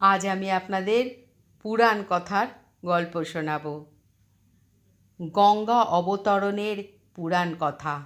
আজ আমি আপনাদের পুরাণ কথার গল্প শোনাব। গঙ্গা অবতরণের পুরাণ কথা।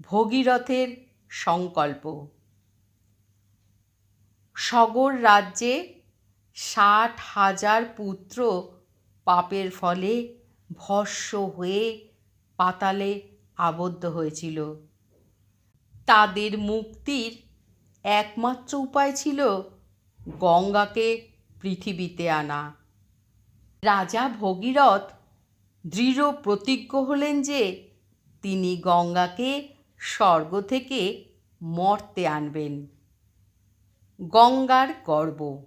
ভগীরথের সংকল্প। সগর রাজ্যে ষাট হাজার পুত্র পাপের ফলে ভস্য হয়ে পাতালে আবদ্ধ হয়েছিল। তাদের মুক্তির একমাত্র উপায় ছিল গঙ্গাকে পৃথিবীতে আনা। রাজা ভগীরথ দৃঢ় প্রতিজ্ঞ হলেন যে তিনি গঙ্গাকে স্বর্গ থেকে মর্তে আনবেন। গঙ্গার গর্ব।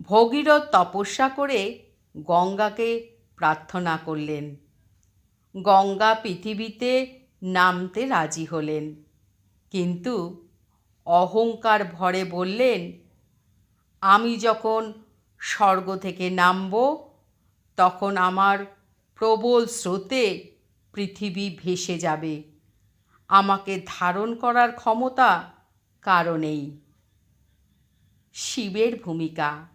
ভগীরথ তপস্যা করে গঙ্গাকে প্রার্থনা করলেন। গঙ্গা পৃথিবীতে নামতে রাজি হলেন। কিন্তু অহংকার ভরে বললেন আমি যখন স্বর্গ থেকে নামব, তখন আমার প্রবল স্রোতে পৃথিবী ভেসে যাবে। আমাকে ধারণ করার ক্ষমতা কারণেই শিবের ভূমিকা।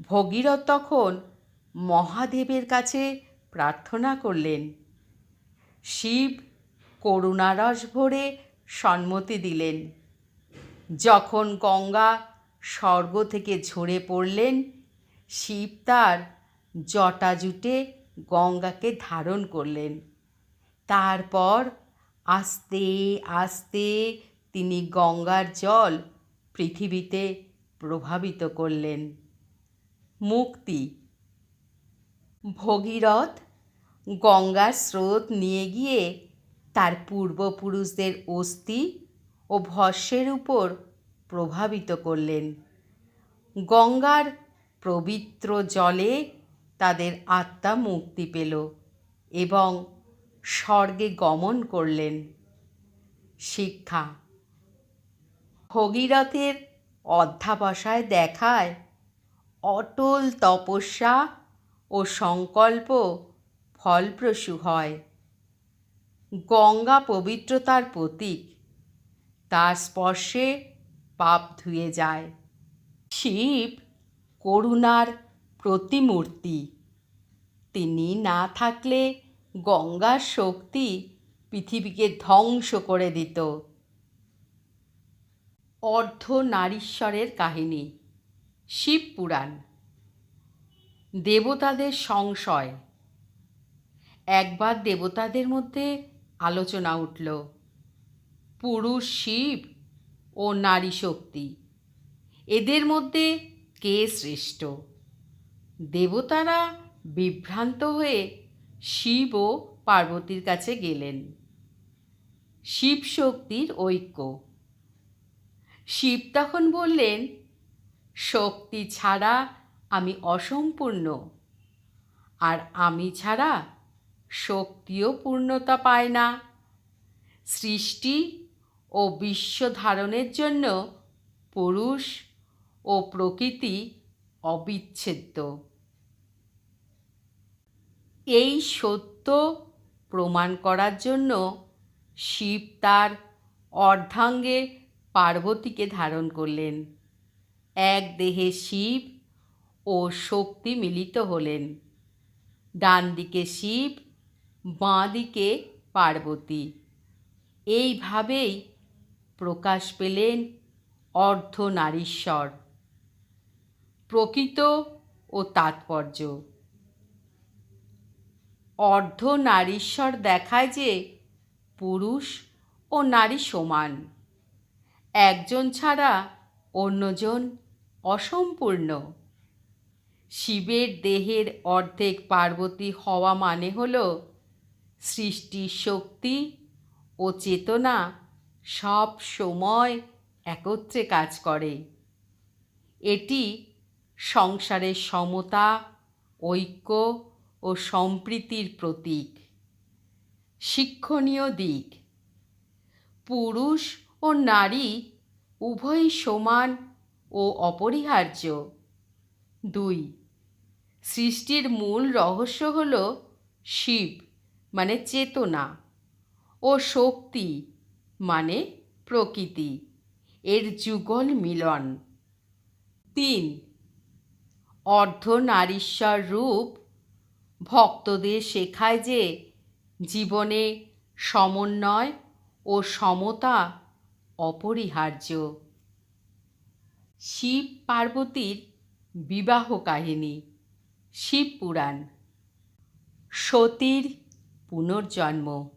ভগীরথ তখন মহাদেবের কাছে প্রার্থনা করলেন। শিব করুণারস ভরে সম্মতি দিলেন। যখন গঙ্গা স্বর্গ থেকে ঝরে পড়লেন শিব তার জটা জুটে গঙ্গাকে ধারণ করলেন। তারপর আস্তে আস্তে তিনি গঙ্গার জল পৃথিবীতে প্রভাবিত করলেন। মুক্তি। ভগীরথ গঙ্গার স্রোত নিয়ে গিয়ে তার পূর্বপুরুষদের অস্থি ও ভস্যের উপর প্রভাবিত করলেন। গঙ্গার পবিত্র জলে তাদের আত্মা মুক্তি পেল এবং স্বর্গে গমন করলেন। শিক্ষা। ভগীরথের অধ্যাবসায় দেখায় অটল তপস্যা ও সংকল্প ফলপ্রসূ হয়। গঙ্গা পবিত্রতার প্রতীক। তার স্পর্শে পাপ ধুয়ে যায়। শিব করুণার প্রতিমূর্তি। তিনি না থাকলে গঙ্গার শক্তি পৃথিবীকে ধ্বংস করে দিত। অর্ধ নারীশ্বরের কাহিনী, শিব পুরাণ। দেবতাদের সংশয়। একবার দেবতাদের মধ্যে আলোচনা উঠল। পুরুষ শিব ও নারী শক্তি। এদের মধ্যে কে শ্রেষ্ঠ? দেবতারা বিভ্রান্ত হয়ে শিব ও পার্বতীর কাছে গেলেন। শিব শক্তির ঐক্য। শিব তখন বললেন, শক্তি ছাড়া আমি অসম্পূর্ণ, আর আমি ছাড়া শক্তিও পূর্ণতা পায় না। সৃষ্টি ও বিশ্ব ধারণের জন্য পুরুষ ও প্রকৃতি অবিচ্ছেদ্য। এই সত্য প্রমাণ করার জন্য শিব তার অর্ধাঙ্গে পার্বতীকে ধারণ করলেন। এক দেহে শিব ও শক্তি মিলিত হলেন। ডান দিকে শিব বাঁ দিকে পার্বতী। এইভাবেই প্রকাশ পেলেন অর্ধ নারীশ্বর। প্রকৃত ও তাৎপর্য। অর্ধ নারীশ্বর দেখায় যে পুরুষ ও নারী সমান। একজন ছাড়া অন্যজন অসম্পূর্ণ। শিবের দেহের অর্ধেক পার্বতী হওয়া মানে হল সৃষ্টির শক্তি ও চেতনা সব সময় একত্রে কাজ করে। এটি সংসারের সমতা, ঐক্য ও সম্প্রীতির প্রতীক। শিক্ষণীয় দিক। পুরুষ ও নারী উভয়ই সমান ও অপরিহার্য। দুই। সৃষ্টির মূল রহস্য হল শিব মানে চেতনা, ও শক্তি মানে প্রকৃতি। এর যুগল মিলন। তিন অর্ধনারীশ্বর রূপ ভক্তদের শেখায় যে জীবনে সমন্বয় ও সমতা অপরিহার্য। শিব পার্বতীর বিবাহ কাহিনী, শিব পুরাণ। সতীর পুনর্জন্ম।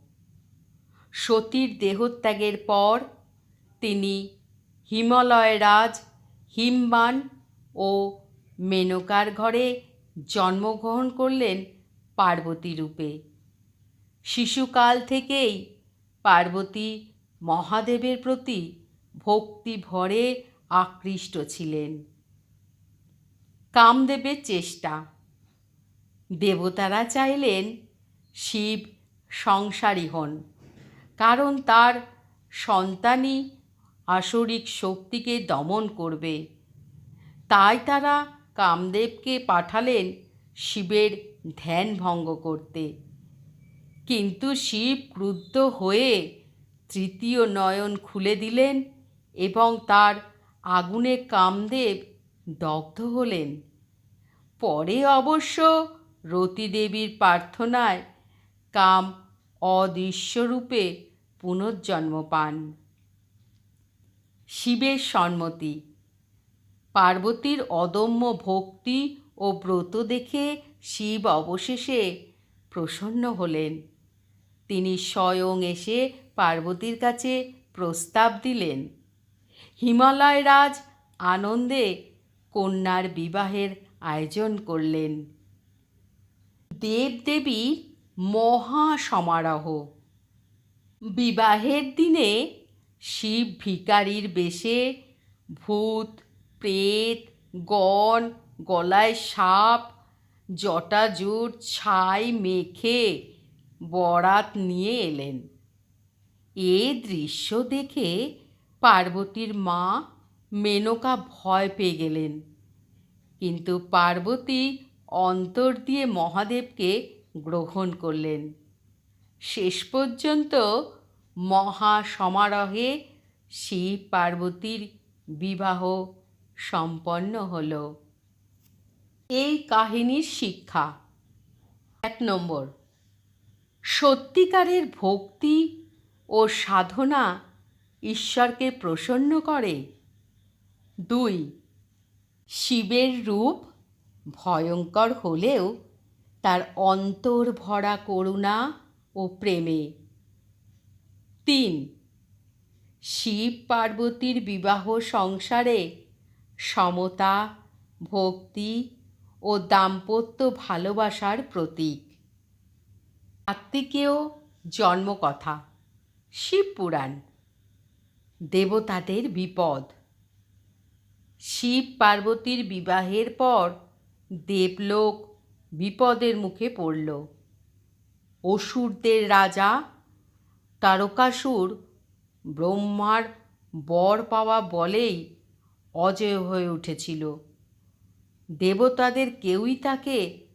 সতীর দেহত্যাগের পর তিনি হিমালয়রাজ হিমবান ও মেনকার ঘরে জন্মগ্রহণ করলেন পার্বতী রূপে। শিশুকাল থেকেই পার্বতী মহাদেবের প্রতি ভক্তি ভরে আকৃষ্ট ছিলেন। কামদেবের চেষ্টা। দেবতারা চাইলেন শিব সংসারী হন। কারণ তার সন্তানই আসরিক শক্তিকে দমন করবে। তাই তারা কামদেবকে পাঠালেন শিবের ধ্যান ভঙ্গ করতে। কিন্তু শিব ক্রুদ্ধ হয়ে তৃতীয় নয়ন খুলে দিলেন এবং তার আগুনে কামদেব দগ্ধ হলেন। পরে অবশ্য রতিদেবীর প্রার্থনায় কাম অদৃশ্যরূপে পুনর্জন্ম পান শিবের সম্মতি। পার্বতীর অদম্য ভক্তি ও ব্রত দেখে শিব অবশেষে প্রসন্ন হলেন। তিনি স্বয়ং এসে পার্বতীর কাছে প্রস্তাব দিলেন, হিমালয় রাজ আনন্দে কন্যার বিবাহের আয়োজন করলেন। দেবদেবী মহা সমারোহ বিবাহের দিনে শিব ভিকারির বেশে ভূত, প্রেত, গণ, গলায় সাপ, জটাজুট, ছাই মেখে বরাত নিয়ে এলেন। এ দৃশ্য দেখে পার্বতীর মা মেনকা ভয় পেয়ে গেলেন। কিন্তু পার্বতী অন্তর দিয়ে মহাদেবকে গ্রহণ করলেন। শেষ পর্যন্ত মহা সমারোহে শিব পার্বতীর বিবাহ সম্পন্ন হল। এই কাহিনীর শিক্ষা। এক নম্বর, সত্যিকারের ভক্তি ও সাধনা ঈশ্বরকে প্রসন্ন করে। দুই, শিবের রূপ ভয়ঙ্কর হলেও তার অন্তর ভরা করুণা ও প্রেমে। তিন, শিব পার্বতীর বিবাহ সংসারে সমতা, ভক্তি ও দাম্পত্য ভালোবাসার প্রতীক। কার্তিকেয় জন্মকথা, শিব পুরাণ। দেবতাদের বিপদ। শিব পার্বতীর বিবাহের পর দেবলোক বিপদের মুখে পড়ল। অসুরদের রাজা, তারকাসুর, ব্রহ্মার বর পাওয়া বলেই অজয় হয়ে উঠেছিল। দেবতাদের কেউই তাকে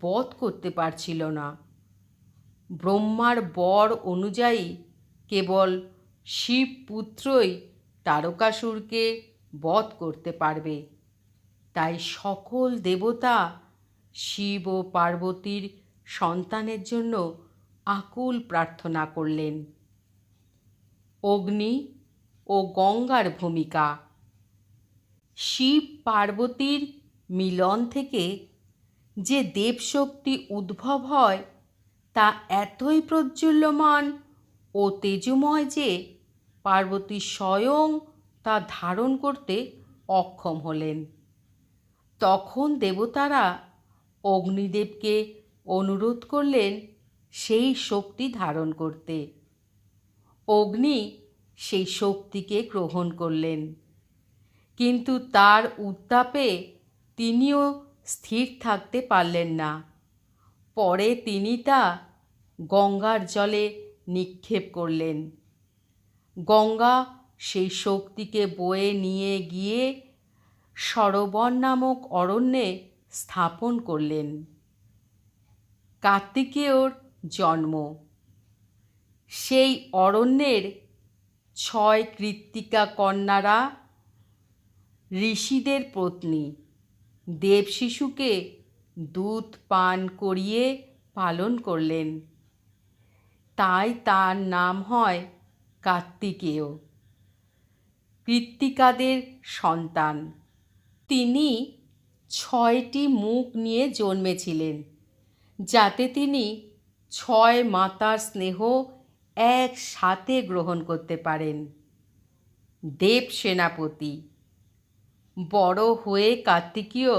বধ করতে পারছিল না। ব্রহ্মার বর অনুযায়ী কেবল শিব পুত্রই তারকাসুরকে বধ করতে পারবে। তাই সকল দেবতা শিব ও পার্বতীর সন্তানের জন্য আকুল প্রার্থনা করলেন। অগ্নি ও গঙ্গার ভূমিকা। শিব পার্বতীর মিলন থেকে যে দেবশক্তি উদ্ভব হয়, তা এতই প্রজ্বল্যমান ও তেজময় যে পার্বতী স্বয়ং তা ধারণ করতে অক্ষম হলেন। তখন দেবতারা অগ্নিদেবকে অনুরোধ করলেন সেই শক্তি ধারণ করতে। অগ্নি সেই শক্তিকে গ্রহণ করলেন। কিন্তু তার উত্তাপে তিনিও স্থির থাকতে পারলেন না। পরে তিনি তা গঙ্গার জলে নিক্ষেপ করলেন। গঙ্গা সেই শক্তিকে বয়ে নিয়ে গিয়ে সরোবর নামক অরণ্যে স্থাপন করলেন। কার্তিকেয়র জন্ম। সেই অরণ্যের ছয় কৃত্তিকা কন্যারা ঋষিদের পত্নী। দেব শিশুকে দুধ পান করিয়ে পালন করলেন। তাই তার নাম হয় কার্তিকেয়। কৃত্তিকাদের সন্তান। তিনি ছয়টি মুখ নিয়ে জন্মেছিলেন, যাতে তিনি ছয় মাতার স্নেহ একসাথে গ্রহণ করতে পারেন। দেব সেনাপতি, বড় হয়ে কার্তিকীয়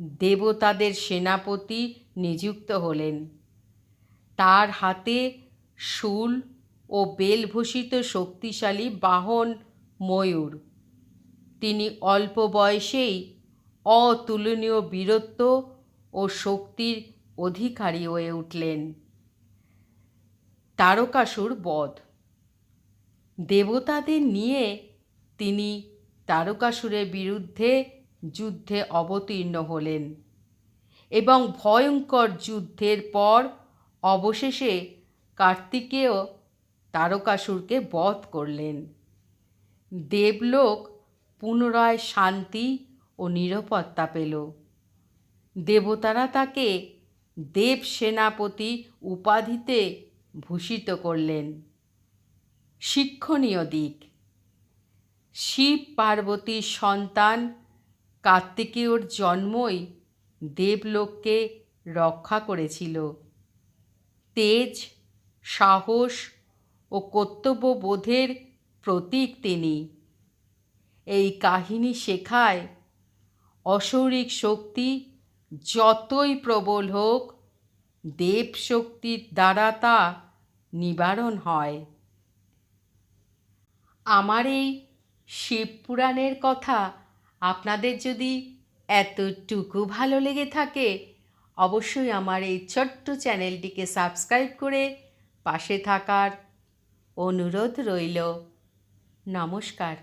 দেবতাদের সেনাপতি নিযুক্ত হলেন। তার হাতে শুল ও বেলভূষিত শক্তিশালী বাহন ময়ূর। তিনি অল্প বয়সেই অতুলনীয় বীরত্ব ও শক্তির অধিকারী হয়ে উঠলেন। তারকাসুর বধ। দেবতাদের নিয়ে তিনি তারকাসুরের বিরুদ্ধে যুদ্ধে অবতীর্ণ হলেন এবং ভয়ঙ্কর যুদ্ধের পর অবশেষে কার্তিকেয় তারকাসুরকে বধ করলেন। দেবলোক পুনরায় শান্তি নিরাপত্তা পেল। দেবতারা তাকে দেব সেনাপতি উপাধিতে ভূষিত করলেন। শিক্ষণীয় দিক। শিব পার্বতীর সন্তান কার্তিকেয়র জন্মই দেবলোককে রক্ষা করেছিল। তেজ, সাহস ও কর্তব্যবোধের প্রতীক তিনি। এই কাহিনী শেখায় অশৌরিক শক্তি যতই প্রবল হোক, দেব শক্তির দ্বারা তা নিবারণ হয়। আমার এই শিবপুরাণের কথা আপনাদের যদি এতটুকু ভালো লেগে থাকে, অবশ্যই আমার এই ছোট্ট চ্যানেলটিকে সাবস্ক্রাইব করে পাশে থাকার অনুরোধ রইল। নমস্কার।